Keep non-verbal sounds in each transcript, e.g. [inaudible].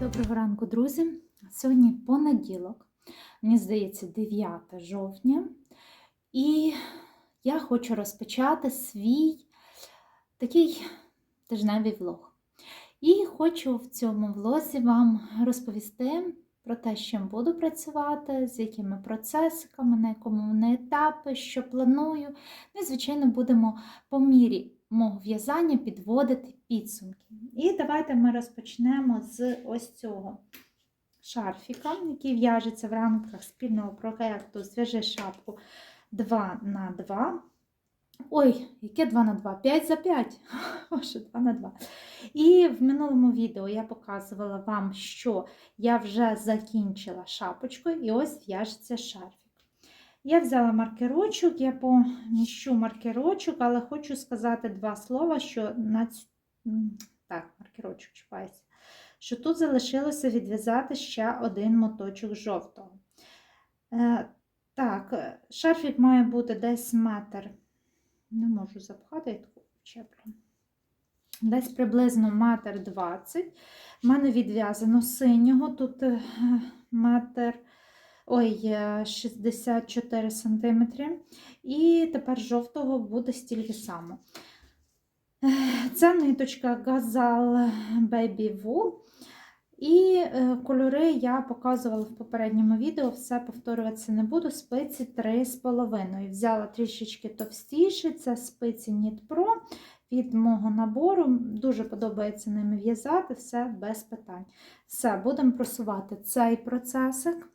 Доброго ранку, друзі! Сьогодні понеділок, мені здається, 9 жовтня, і я хочу розпочати свій такий тижневий влог. І хочу в цьому влозі вам розповісти про те, з чим буду працювати, з якими процесиками, на якому етапи, що планую. Ну і, звичайно, будемо по мірі мого в'язання підводити підсумки. І давайте ми розпочнемо з ось цього шарфіка, який в'яжеться в рамках спільного проєкту Зв'яжи шапку 2 на 2. Ой, яке 2 на 2? 5 за 5. Боже, 2 на 2. І в минулому відео я показувала вам, що я вже закінчила шапочку, і ось в'яжеться шарфік. Я взяла маркерочок, я поміщу маркерочок, але хочу сказати два слова, що на ць- так, маркерочок чіпається, що тут залишилося відв'язати ще один моточок жовтого. Е, так, шарфік має бути десь метр. Не можу запхати, я таку чеплю. Десь приблизно метр 20. У мене відв'язано синього, тут е, метр. Ой, е, 64 см. І тепер жовтого буде стільки само. Це ниточка Gazal Baby Wool. І е, кольори я показувала в попередньому відео, все повторюватися не буду. Спиці 3,5. Взяла трішечки товстіші, це спиці Knit Pro від мого набору. Дуже подобається ними в'язати, все без питань. Все, будемо просувати цей процесик.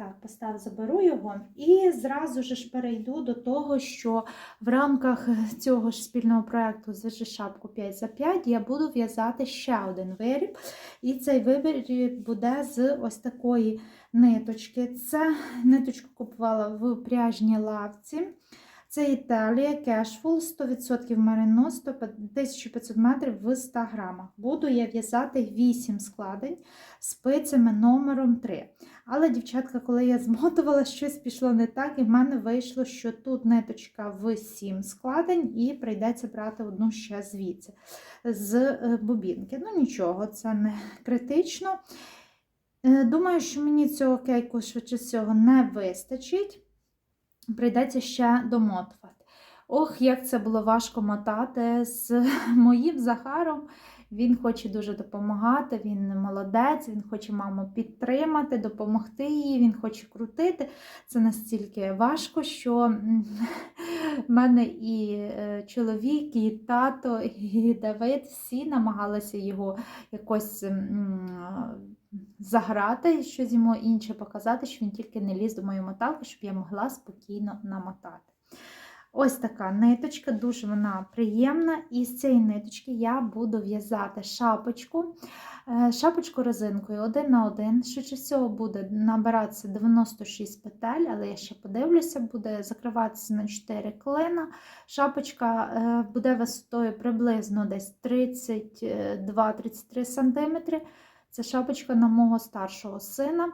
Так, постав, заберу його. І зразу ж перейду до того, що в рамках цього ж спільного проєкту «Зв'яжи шапку 5 за 5 я буду в'язати ще один виріб. І цей виріб буде з ось такої ниточки. Це ниточку купувала в пряжній лавці. Це Італія, кешфул, 100% мерино, 100 1500 метрів в 100 грамах. Буду я в'язати 8 складень спицями номером 3. Але, дівчатка, коли я змотувала, щось пішло не так, і в мене вийшло, що тут ниточка в 7 складень, і прийдеться брати одну ще звідси з е, бобінки. Ну, нічого, це не критично. Е, Думаю, що мені цього кейку швидше всього не вистачить. Прийдеться ще домотувати. Ох, як це було важко мотати з [laughs] моїм Захаром. Він хоче дуже допомагати, він молодець, він хоче маму підтримати, допомогти їй, він хоче крутити. Це настільки важко, що в мене і е, чоловік, і тато, і Давид всі намагалися його якось заграти, щось йому інше показати, що він тільки не ліз до моєї моталки, щоб я могла спокійно намотати. Ось така ниточка, дуже вона приємна. І з цієї ниточки я буду в'язати шапочку. Е, Шапочку резинкою один на один. Швидше всього буде набиратися 96 петель, але я ще подивлюся, буде закриватися на 4 клина. Шапочка е, буде висотою приблизно десь 32-33 см. Це шапочка на мого старшого сина.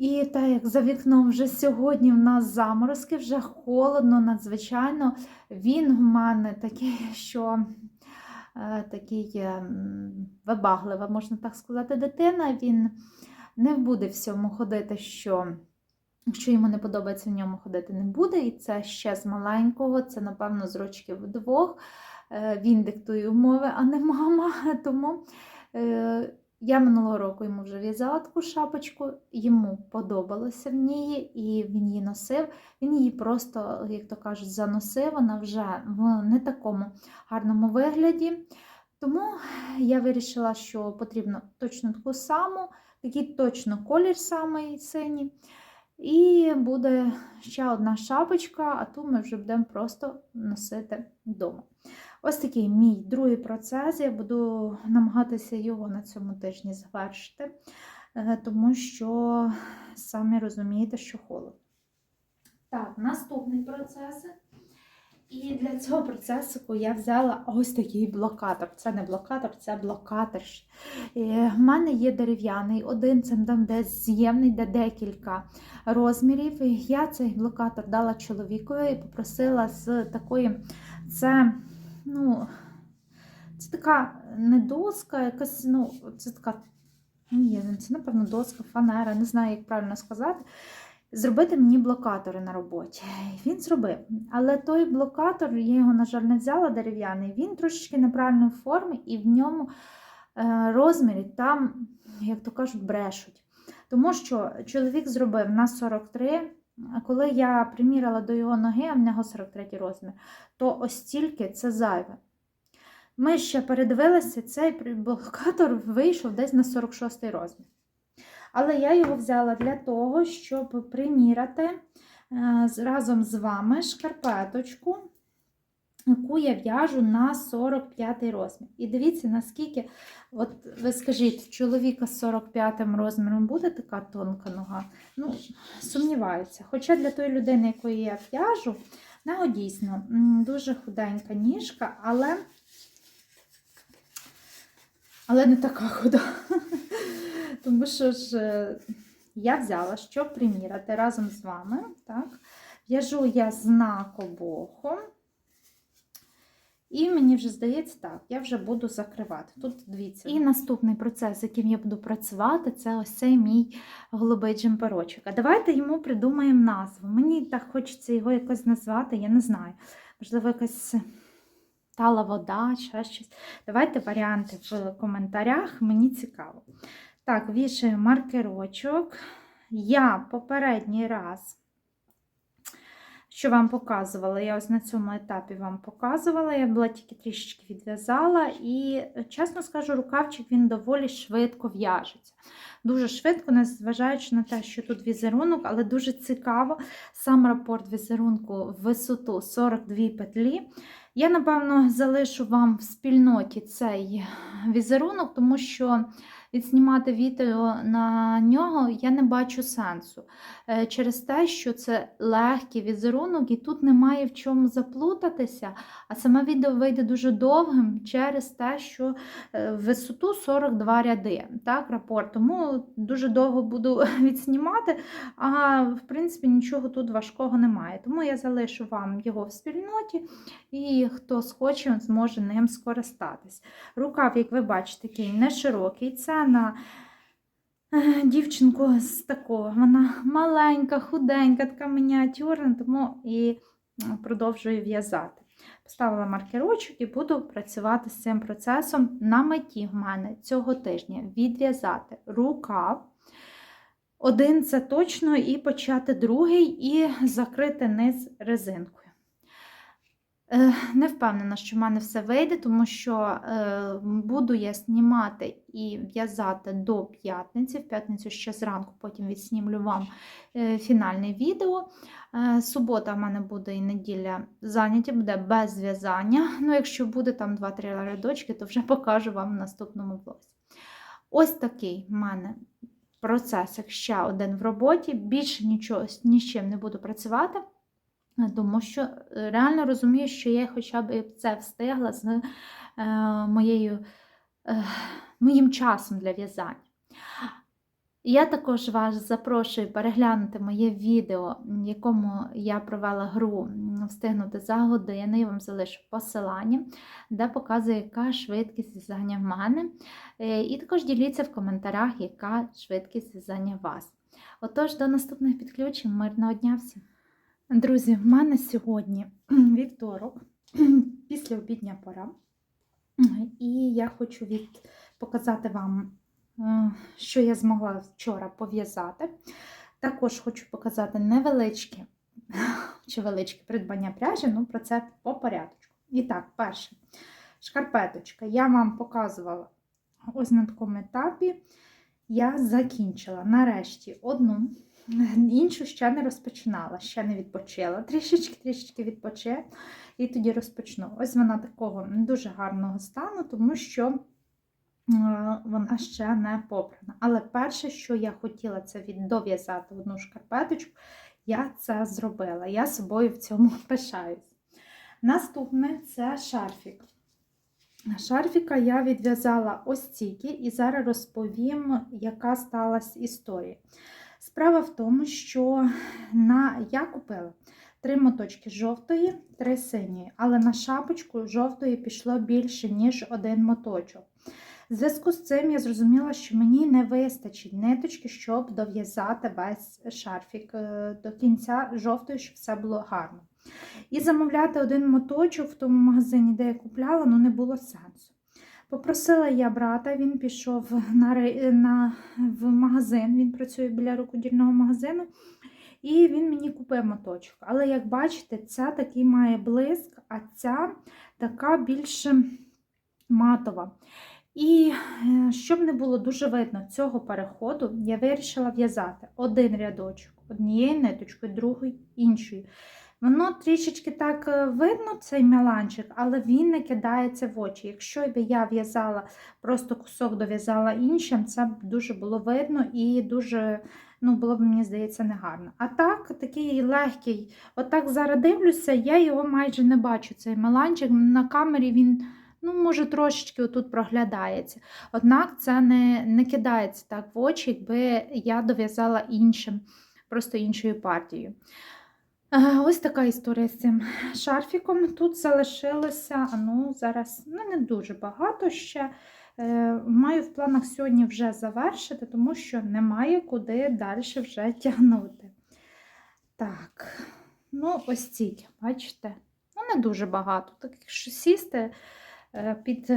І так як за вікном вже сьогодні в нас заморозки, вже холодно, надзвичайно. Він в мене такий, що е, такий е, вибаглива, можна так сказати, дитина. Він не буде всьому ходити, що якщо йому не подобається в ньому ходити, не буде. І це ще з маленького, це, напевно, з рочків двох. Е, Він диктує умови, а не мама. [laughs] Тому я минулого року йому вже в'язала таку шапочку, йому подобалося в ній, і він її носив. Він її просто, як то кажуть, заносив, вона вже в не такому гарному вигляді. Тому я вирішила, що потрібно точно таку саму, такий точно колір самий синій. І буде ще одна шапочка, а ту ми вже будемо просто носити вдома. Ось такий мій другий процес. Я буду намагатися його на цьому тижні завершити, е, тому що самі розумієте, що холодно. Так, наступний процес. І для цього процесу я взяла ось такий блокатор. Це не блокатор, це блокатор. Е, В мене є дерев'яний, один це там де з'ємний, де декілька розмірів. Я цей блокатор дала чоловікові і попросила з такої. Це, ну, це така не доска, якась, ну, це така Ні, це, напевно, доска, фанера, не знаю, як правильно сказати. Зробити мені блокатори на роботі. [laughs] Він зробив. Але той блокатор, я його, на жаль, не взяла дерев'яний, він трошечки неправильної форми, і в ньому е, розмірі там, як то кажуть, брешуть. Тому що чоловік зробив на 43, а коли я приміряла до його ноги, а в нього 43 розмір, то ось стільки це зайве. Ми ще передивилися, цей блокатор вийшов десь на 46 розмір. Але я його взяла для того, щоб приміряти е, разом з вами шкарпеточку, яку я в'яжу на 45 розмір. І дивіться, наскільки, от ви скажіть, чоловіка з 45 розміром буде така тонка нога? Ну, сумніваюся. Хоча для тої людини, якої я в'яжу, дійсно дуже худенька ніжка, але але не така худа. Тому що ж е, я взяла, щоб приміряти разом з вами. так, В'яжу я знак обохом. І мені вже здається, так, я вже буду закривати. Тут дивіться. І наступний процес, з яким я буду працювати, це ось цей мій голубий джемперочок. А давайте йому придумаємо назву. Мені так хочеться його якось назвати, я не знаю. Можливо, якась тала вода, ще щось. Давайте варіанти в коментарях, мені цікаво. Так, вішаю маркерочок. Я попередній раз, що вам показувала, я ось на цьому етапі вам показувала, я була тільки трішечки відв'язала, і, чесно скажу, рукавчик він доволі швидко в'яжеться. Дуже швидко, незважаючи на те, що тут візерунок, але дуже цікаво сам рапорт візерунку в висоту 42 петлі. Я, напевно, залишу вам в спільноті цей візерунок, тому що відснімати відео на нього я не бачу сенсу. Е, через те, що це легкий візерунок, і тут немає в чому заплутатися, а саме відео вийде дуже довгим через те, що е, висоту 42 ряди. так, рапорт. Тому дуже довго буду [laughs] відснімати, а в принципі нічого тут важкого немає. Тому я залишу вам його в спільноті, і хто схоче, зможе ним скористатись. Рукав, як ви бачите, такий не широкий. Це на е, дівчинку з такого. Вона маленька, худенька, така мініатюрна, тому і продовжую в'язати. Поставила маркерочок і буду працювати з цим процесом на меті в мене цього тижня відв'язати рукав. Один це точно, і почати другий, і закрити низ резинкою. Е, не впевнена, що в мене все вийде, тому що е, буду я знімати і в'язати до п'ятниці. В п'ятницю ще зранку, потім відснімлю вам е, фінальне відео. Субота в мене буде і неділя заняття, буде без в'язання. [laughs] Ну, якщо буде там 2-3 рядочки, то вже покажу вам в наступному влозі. Ось такий в мене процес, як ще один в роботі. Більше нічого ні з чим не буду працювати. Тому що е, реально розумію, що я хоча б це встигла з е, моєю, е, моїм часом для в'язання. Я також вас запрошую переглянути моє відео, в якому я провела гру встигнути за годину. Я вам залишу посилання, де показую, яка швидкість в'язання в мене. І також діліться в коментарях, яка швидкість в'язання вас. Отож, до наступних підключень, мирного дня всім! Друзі, в мене сьогодні [clears throat] вівторок, [clears throat] після обідня пора. І я хочу від... показати вам, е, що я змогла вчора пов'язати. Також хочу показати невеличке [laughs] чи величке придбання пряжі, ну про це по порядку. І так, перше, шкарпеточка. Я вам показувала ось на такому етапі. Я закінчила нарешті одну. Іншу ще не розпочинала, ще не відпочила. Трішечки-трішечки відпоче і тоді розпочну. Ось вона такого дуже гарного стану, тому що е, вона ще не попрана. Але перше, що я хотіла, це дов'язати одну шкарпеточку, я це зробила. Я собою в цьому [laughs] пишаюсь. Наступне це шарфік. Шарфіка я відв'язала ось стільки, і зараз розповім, яка сталася історія. Справа в тому, що на... я купила три моточки жовтої, три синьої, але на шапочку жовтої пішло більше, ніж один моточок. В зв'язку з цим я зрозуміла, що мені не вистачить ниточки, щоб дов'язати весь шарфік е, до кінця жовтої, щоб все було гарно. І замовляти один моточок в тому магазині, де я купляла, ну не було сенсу. Попросила я брата, він пішов на, на, в магазин, він працює біля рукодільного магазину, і він мені купив моточок. Але як бачите, ця такий має блиск, а ця така більш матова. І е, щоб не було дуже видно цього переходу, я вирішила в'язати один рядочок однією ниточкою, другий іншою. Воно трішечки так е, видно, цей меланчик, але він не кидається в очі. Якщо б я в'язала, просто кусок дов'язала іншим, це б дуже було видно і дуже, ну, було б, мені здається, негарно. А так, такий легкий, отак зараз дивлюся, я його майже не бачу, цей меланчик. На камері він, ну, може, трошечки отут проглядається. Однак це не, не кидається так в очі, якби я дов'язала іншим, просто іншою партією. Ось така історія з цим шарфіком. Тут залишилося, ну, зараз ну, не дуже багато ще. Е, Маю в планах сьогодні вже завершити, тому що немає куди далі вже тягнути. Так, ну, ось стільки, бачите? Ну, не дуже багато. Так, якщо сісти е, під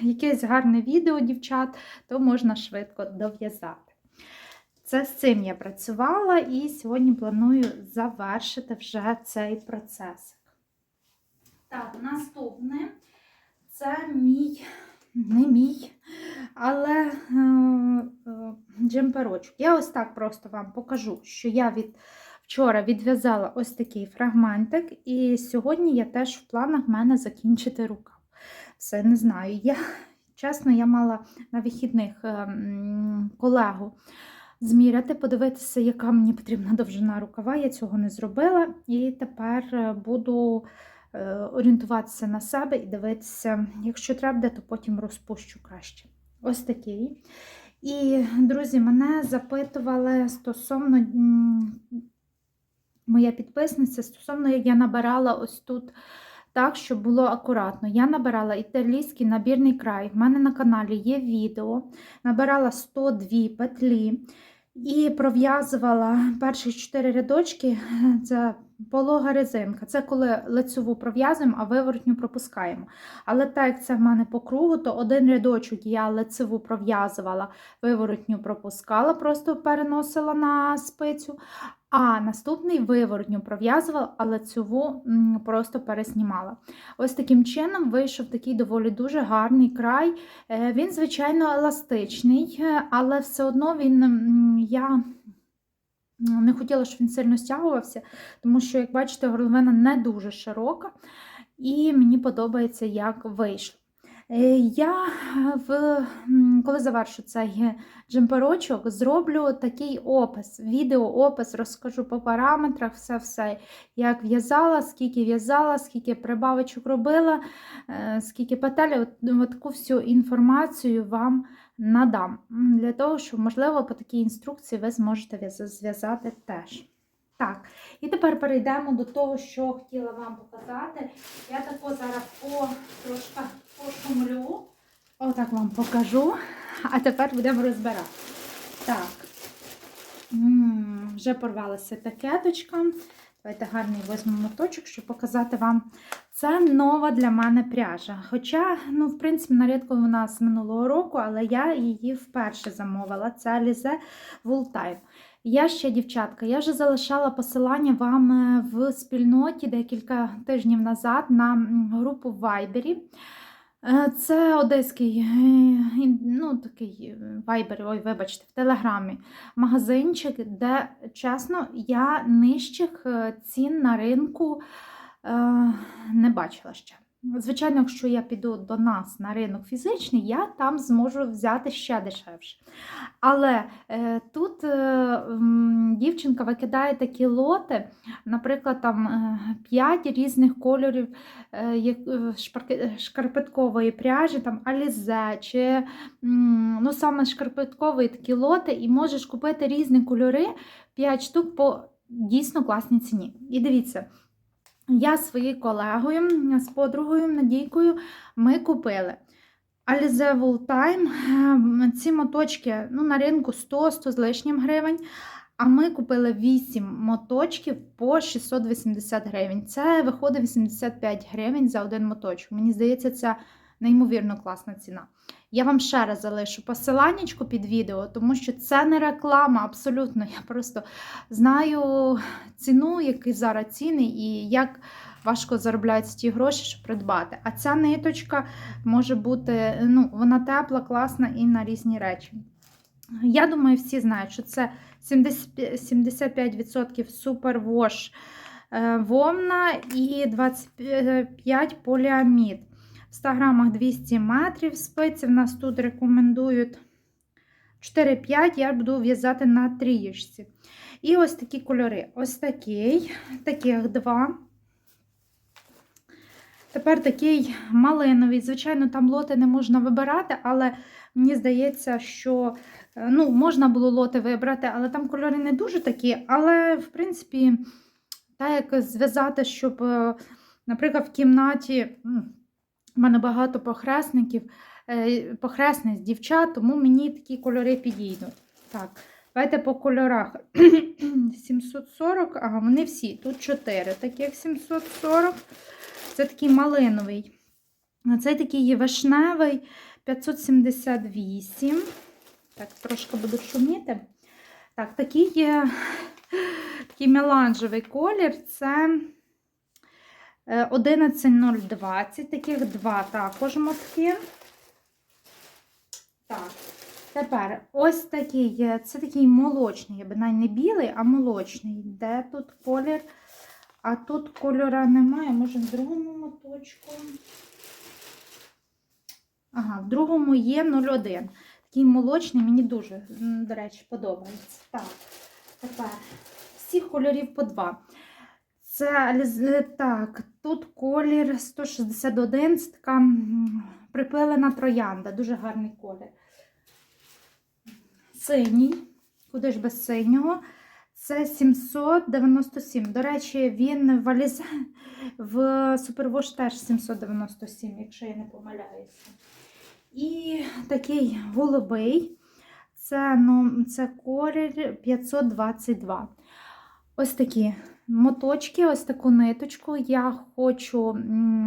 якесь гарне відео, дівчат, то можна швидко дов'язати. Це з цим я працювала і сьогодні планую завершити вже цей процес. Так, наступне це мій, не мій, але е, е, джемперочок. Я ось так просто вам покажу, що я від вчора відв'язала ось такий фрагментик, і сьогодні я теж в планах в мене закінчити рукав. Все не знаю. Я, чесно, я мала на вихідних е, колегу зміряти, подивитися, яка мені потрібна довжина рукава. Я цього не зробила. І тепер е, буду е, орієнтуватися на себе і дивитися, якщо треба, то потім розпущу краще. Ось такий. І, друзі, мене запитували стосовно моя підписниця, стосовно як я набирала ось тут. Так, щоб було акуратно. Я набирала італійський набірний край. В мене на каналі є відео. Набирала 102 петлі і пров'язувала перші чотири рядочки. Це полога резинка. Це коли лицеву пров'язуємо, а виворотню пропускаємо. Але так як це в мене по кругу, то один рядочок я лицеву пров'язувала, виворотню пропускала, просто переносила на спицю. А наступний виворотню пров'язувала, а лицеву м, просто переснімала. Ось таким чином вийшов такий доволі дуже гарний край. Е, Він, звичайно, еластичний, е, але все одно він я не хотіла, щоб він сильно стягувався, тому що, як бачите, горловина не дуже широка, і мені подобається, як вийшло. Е, Я в, коли завершу цей джемперочок, зроблю такий опис, відеоопис, розкажу по параметрах, все-все, як в'язала, скільки в'язала, скільки прибавочок робила, е, скільки петель, от, таку всю інформацію вам надам. Для того, щоб, можливо, по такій інструкції ви зможете зв'язати теж. Так, і тепер перейдемо до того, що хотіла вам показати. Я тако зараз по трошки пошумлю. Отак вам покажу. А тепер будемо розбирати. Так. М, Вже порвалася пакеточка. Давайте гарний візьмемо моточок, щоб показати вам. Це нова для мене пряжа. Хоча, ну, в принципі, нарядка у нас з минулого року, але я її вперше замовила. Це Alize Wool Я ще, дівчатка, я вже залишала посилання вам е, в спільноті декілька тижнів назад на групу в Вайбері. Е, Це одеський е, ну, такий вайбер, ой, вибачте, в телеграмі магазинчик, де, чесно, я нижчих цін на ринку не бачила ще. Звичайно, якщо я піду до нас на ринок фізичний, я там зможу взяти ще дешевше. Але е, тут е, дівчинка викидає такі лоти, наприклад, там е, 5 різних кольорів е, е, шпарки- шкарпеткової пряжі, там алізе, чи ну, саме шкарпеткові такі лоти, і можеш купити різні кольори 5 штук по дійсно класній ціні. І дивіться. Я з своєю колегою, з подругою Надійкою, ми купили Alize Wool Time. Ці моточки ну, на ринку 100-100 з лишнім гривень. А ми купили 8 моточків по 680 гривень. Це виходить 85 гривень за один моточок. Мені здається, це неймовірно класна ціна. Я вам ще раз залишу посиланнячку під відео, тому що це не реклама, абсолютно. Я просто знаю ціну, які зараз ціни, і як важко заробляються ті гроші, щоб придбати. А ця ниточка може бути, ну, вона тепла, класна і на різні речі. Я думаю, всі знають, що це 75% супервош е, вовна і 25 поліамід. В 100 грамах 200 метрів спиці. В нас тут рекомендують 4-5, я буду в'язати на трієчці. І ось такі кольори. Ось такий, таких два. Тепер такий малиновий. Звичайно, там лоти не можна вибирати, але мені здається, що е, ну, можна було лоти вибрати, але там кольори не дуже такі. Але, в принципі, так як зв'язати, щоб, е, наприклад, в кімнаті в мене багато похресників, е, похресниць дівчат, тому мені такі кольори підійдуть. Так, давайте по кольорах. [clears throat] 740, ага, вони всі. Тут 4, таких 740. Це такий малиновий. Це такий є вишневий 578. Так, трошки буду шуміти. Так, такий є такий меланжевий колір. Це 11020. Таких два також мотки. Так, тепер ось такий, це такий молочний, я би навіть не білий, а молочний. Де тут колір? А тут кольора немає, може в другому моточку. Ага, в другому є 01. Такий молочний, мені дуже, до речі, подобається. Так, тепер всіх кольорів по два. Це так, тут колір 161, це така припилена троянда, дуже гарний колір. Синій, куди ж без синього? Це 797. До речі, він в Alize, в Супервош теж 797, якщо я не помиляюся. І такий голубий, це, ну, це колір 522. Ось такі моточки, ось таку ниточку я хочу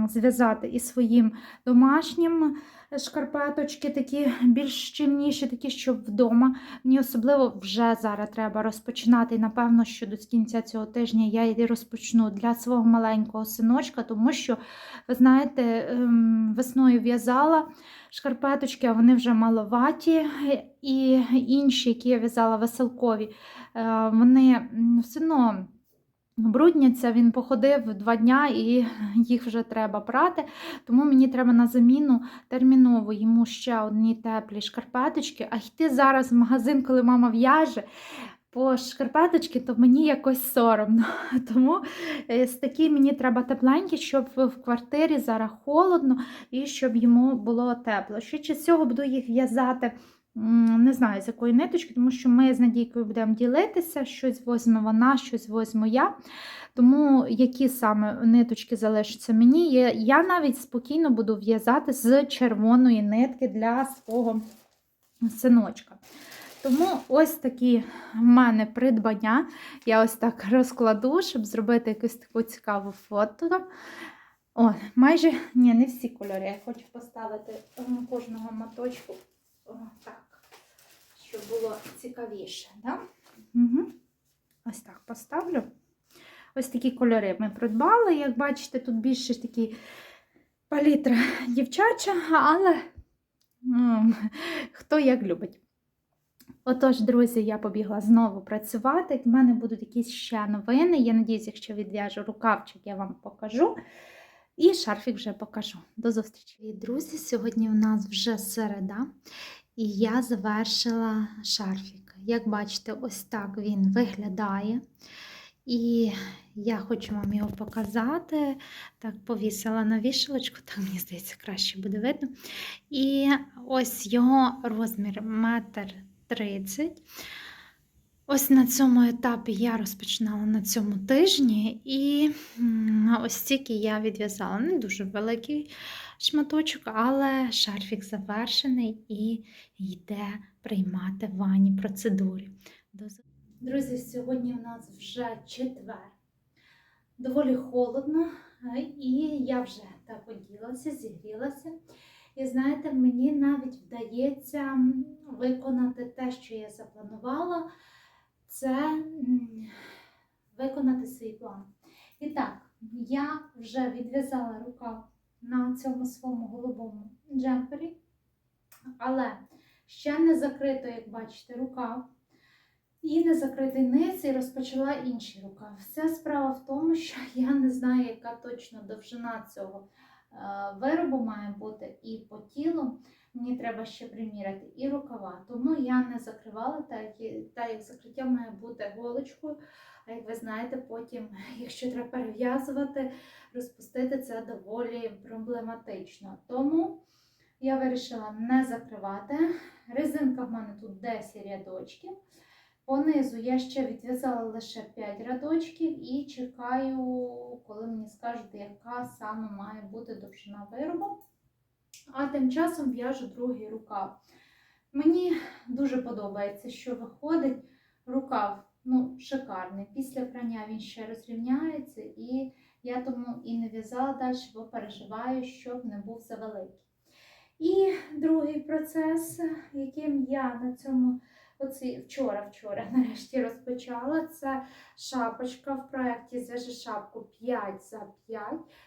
зв'язати із своїм домашнім шкарпеточки, такі більш щільніші, такі, щоб вдома. Мені особливо вже зараз треба розпочинати. І напевно, що до кінця цього тижня я і розпочну для свого маленького синочка, тому що, ви знаєте, ем, весною в'язала шкарпеточки, а вони вже маловаті. І інші, які я в'язала веселкові, е, вони все одно. Брудняться, він походив два дня і [laughs] їх вже треба прати. Тому мені треба на заміну терміново йому ще одні теплі шкарпеточки. А йти зараз в магазин, коли мама в'яже по шкарпеточки, то мені якось соромно. [laughs] Тому е, з такі мені треба тепленькі, щоб в квартирі зараз холодно і щоб йому було тепло. Ще з цього буду їх в'язати. Не знаю, з якої ниточки, тому що ми з Надійкою будемо ділитися, щось возьме вона, щось возьму я. Тому які саме ниточки залишаться мені, я навіть спокійно буду в'язати з червоної нитки для свого синочка. Тому ось такі в мене придбання. Я ось так розкладу, щоб зробити якусь таку цікаву фото. О, майже ні, не всі кольори. Я хочу поставити кожного моточку о, так, щоб було цікавіше. Да? Угу. Ось так поставлю. Ось такі кольори ми придбали. Як бачите, тут більше такі палітра дівчача, але хто як любить. Отож, друзі, я побігла знову працювати. В мене будуть якісь ще новини. Я надіюсь, якщо відв'яжу рукавчик, я вам покажу. І шарфік вже покажу. До зустрічі. Друзі, сьогодні у нас вже середа, і я завершила шарфік. Як бачите, ось так він виглядає. І я хочу вам його показати. Так, повісила на вішалочку, так мені здається, краще буде видно. І ось його розмір метр 30. Ось на цьому етапі я розпочинала на цьому тижні, і Ось стільки я відв'язала. Не дуже великий шматочок, але шарфік завершений і йде приймати ванні процедури. Друзі, сьогодні в нас вже четвер. Доволі холодно, і я вже так оділася, зігрілася. І знаєте, мені навіть вдається виконати те, що я запланувала, це виконати свій план. І так, я вже відв'язала рукав на цьому своєму голубому джемпері, але ще не закрито, як бачите, рукав. І не закритий низ, і розпочала інший рукав. Вся справа в тому, що [laughs] я не знаю, яка точно довжина цього е, виробу має бути і по тілу. Мені треба ще приміряти і рукава. Тому я не закривала, так так як закриття має бути голочкою. А як ви знаєте, потім, [laughs] якщо треба перев'язувати, розпустити це доволі проблематично. Тому я вирішила не закривати. Резинка в мене тут 10 рядочків. Понизу я ще відв'язала лише 5 рядочків і чекаю, коли мені скажуть, яка саме має бути довжина виробу. А тим часом в'яжу другий рукав. Мені дуже подобається, що виходить рукав ну, шикарний. Після прання він ще розрівняється, і я тому і не в'язала далі, бо переживаю, щоб не був завеликий. І другий процес, яким я на цьому оці вчора, вчора [laughs] нарешті розпочала. Це шапочка в проєкті Зв'яжи шапку 5 за 5.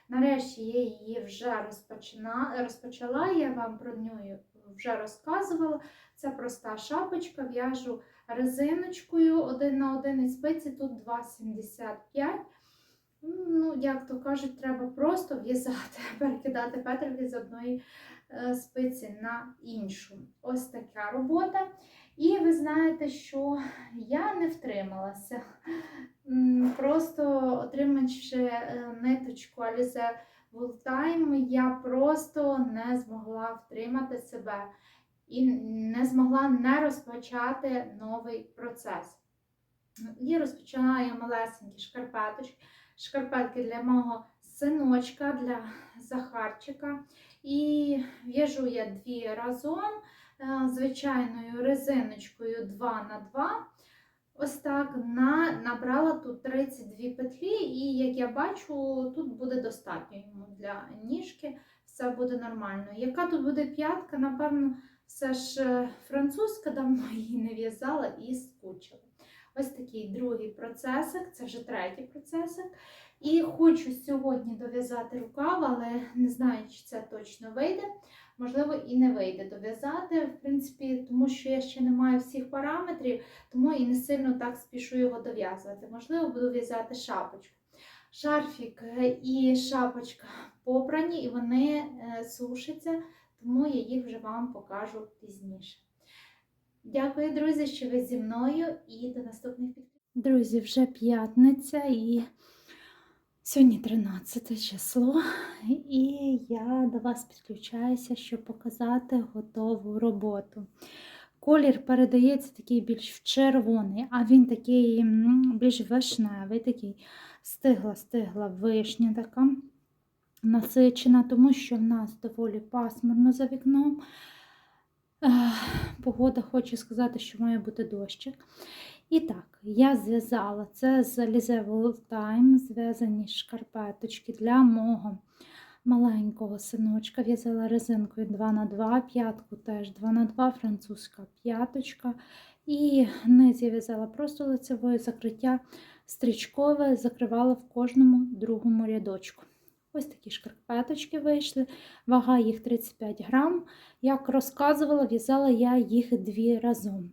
Нарешті я її вже розпочина, розпочала, я вам про неї вже розказувала. Це проста шапочка, в'яжу резиночкою 1 на 1 і спиці тут 2,75. Ну, як то кажуть, треба просто в'язати, [laughs] перекидати петельки з одної спиці на іншу. Ось така робота. І ви знаєте, що я не втрималася. Просто отримавши е, ниточку Alize Voltime, я просто не змогла втримати себе і не змогла не розпочати новий процес. І розпочала я малесенькі шкарпеточки, шкарпетки для мого синочка, для Захарчика. І в'яжу я дві разом е, звичайною резиночкою 2 на 2 Ось так на, набрала тут 32 петлі, і як я бачу, тут буде достатньо йому для ніжки, все буде нормально. Яка тут буде п'ятка, напевно, все ж е, французька, давно [laughs] її не в'язала і скучила. Ось такий другий процесик, це вже третій процесик. І хочу сьогодні дов'язати рукав, але не знаю, чи це точно вийде. Можливо, і не вийде дов'язати, в принципі, тому що я ще не маю всіх параметрів, тому і не сильно так спішу його дов'язувати. Можливо, буду в'язати шапочку. Шарфік е, і шапочка попрані, і вони е, сушаться, тому я їх вже вам покажу пізніше. Дякую, друзі, що ви зі мною і до наступних підписів. Друзі, вже п'ятниця і сьогодні 13 число, і я до вас підключаюся, щоб показати готову роботу. Колір передається такий більш в червоний, а він такий більш вишневий, такий стигла-стигла вишня така насичена, тому що в нас доволі пасмурно за вікном. Погода, хочу сказати, що має бути дощик. І так, я зв'язала це з World Time, зв'язані шкарпеточки для мого маленького синочка. В'язала резинкою 2х2, п'ятку теж 2х2, французька п'яточка. І низ я в'язала просто лицевою закриття стрічкове, закривала в кожному другому рядочку. Ось такі шкарпеточки вийшли, вага їх 35 грам. Як розказувала, в'язала я їх дві разом.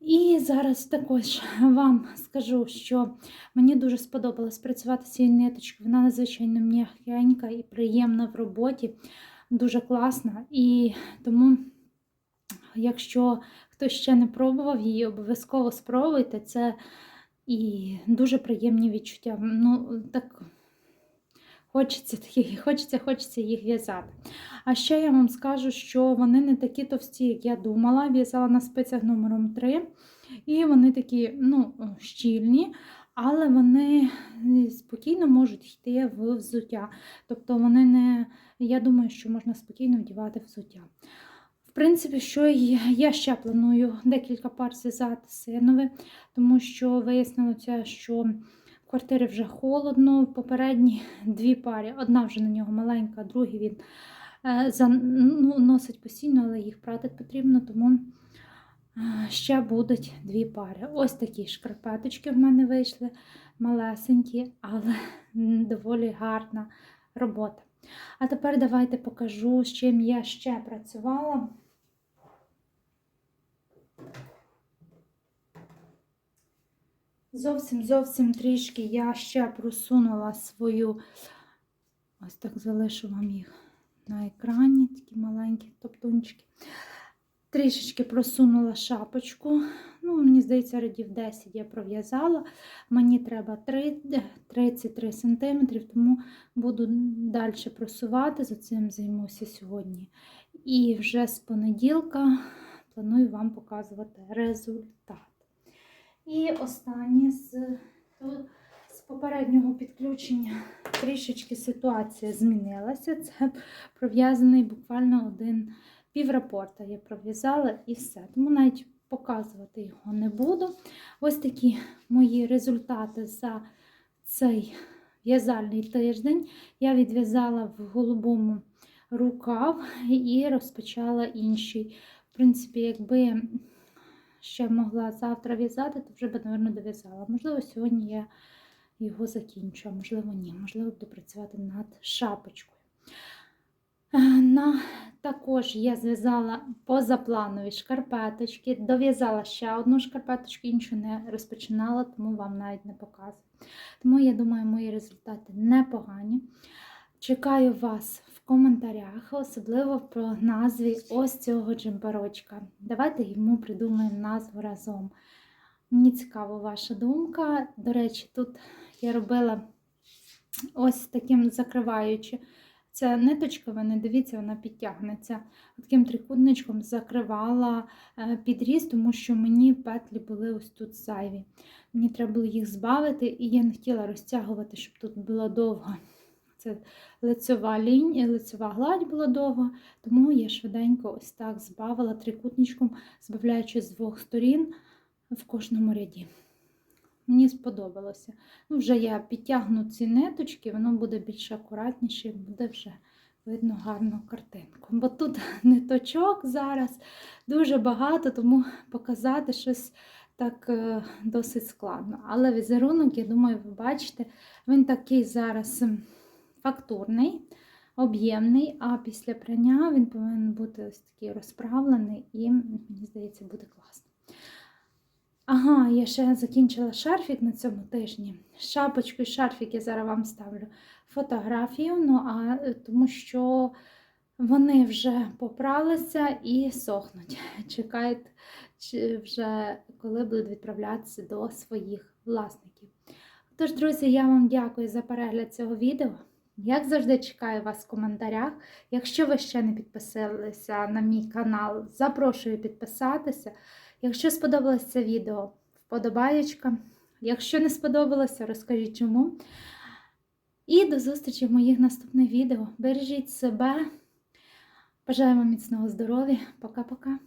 І зараз також [laughs] вам скажу, що мені дуже сподобалось працювати з цією ниточкою. Вона надзвичайно м'якенька і приємна в роботі, дуже класна. І тому, якщо хтось ще не пробував її, обов'язково спробуйте. Це і дуже приємні відчуття. Ну, так Хочеться такі, [laughs] хочеться, хочеться їх в'язати. А ще я вам скажу, що вони не такі товсті, як я думала. В'язала на спицях номером 3. І вони такі ну, щільні, але вони спокійно можуть йти в взуття. Тобто вони не, я думаю, що можна спокійно вдівати взуття. В принципі, що я ще планую декілька пар зв'язати синові, тому що вияснилося, що квартирі вже холодно. Попередні [laughs] дві пари, одна вже на нього маленька, а другий він е, ну, носить постійно, але їх прати потрібно, тому е, ще будуть дві пари. Ось такі шкарпеточки в мене вийшли, малесенькі, але [laughs] доволі гарна робота. А тепер давайте покажу, з чим я ще працювала. Зовсім зовсім трішки я ще просунула свою, ось так залишу вам їх на екрані, такі маленькі топтунчики. Трішечки просунула шапочку. Ну, мені здається, радів 10 я пров'язала. Мені треба 3, 33 см, тому буду далі просувати. За цим займуся сьогодні. І вже з понеділка планую вам показувати результат. І останнє з, з попереднього підключення трішечки ситуація змінилася. Це пров'язаний буквально один піврапорта. Я пров'язала і все. Тому навіть показувати його не буду. Ось такі мої результати за цей в'язальний тиждень. Я відв'язала в голубому рукав і розпочала інший. В принципі, якби ще могла завтра в'язати, то вже б, мабуть, дов'язала. Можливо, сьогодні я його закінчу, а можливо, ні. Можливо, буду працювати над шапочкою. Е, На, також я зв'язала позапланові шкарпеточки, дов'язала ще одну шкарпеточку, іншу не розпочинала, тому вам навіть не показую. Тому я думаю, мої результати непогані. Чекаю вас коментарях, особливо про назві ось цього джемперочка. Давайте йому придумаємо назву разом. Мені цікава ваша думка. До речі, тут я робила ось таким закриваючи. Ця ниточка, ви не дивіться, вона підтягнеться. Таким трикутничком закривала е, підріз, тому що мені петлі були ось тут зайві. Мені треба було їх збавити, і я не хотіла розтягувати, щоб тут було довго. Це лицева лінія, лицева гладь була довга, тому я швиденько ось так збавила трикутничком, збавляючи з двох сторін в кожному ряді. Мені сподобалося. Ну, Вже я підтягну ці ниточки, воно буде більш акуратніше, буде вже видно гарну картинку. Бо тут [laughs] ниточок зараз дуже багато, тому показати щось так е, досить складно. Але візерунок, я думаю, ви бачите, він такий зараз фактурний, об'ємний, а після прання він повинен бути ось такий розправлений і, мені здається, буде класно. Ага, я ще закінчила шарфік на цьому тижні. Шапочку і шарфік я зараз вам ставлю фотографію, ну а е, тому що вони вже попралися і сохнуть. [laughs] Чекають вже коли будуть відправлятися до своїх власників. Тож, друзі, я вам дякую за перегляд цього відео. Як завжди, чекаю вас в коментарях. Якщо ви ще не підписалися на мій канал, запрошую підписатися. Якщо сподобалося це відео, вподобаєчка. Якщо не сподобалося, розкажіть чому. І до зустрічі в моїх наступних відео. Бережіть себе. Бажаємо міцного здоров'я. Пока-пока.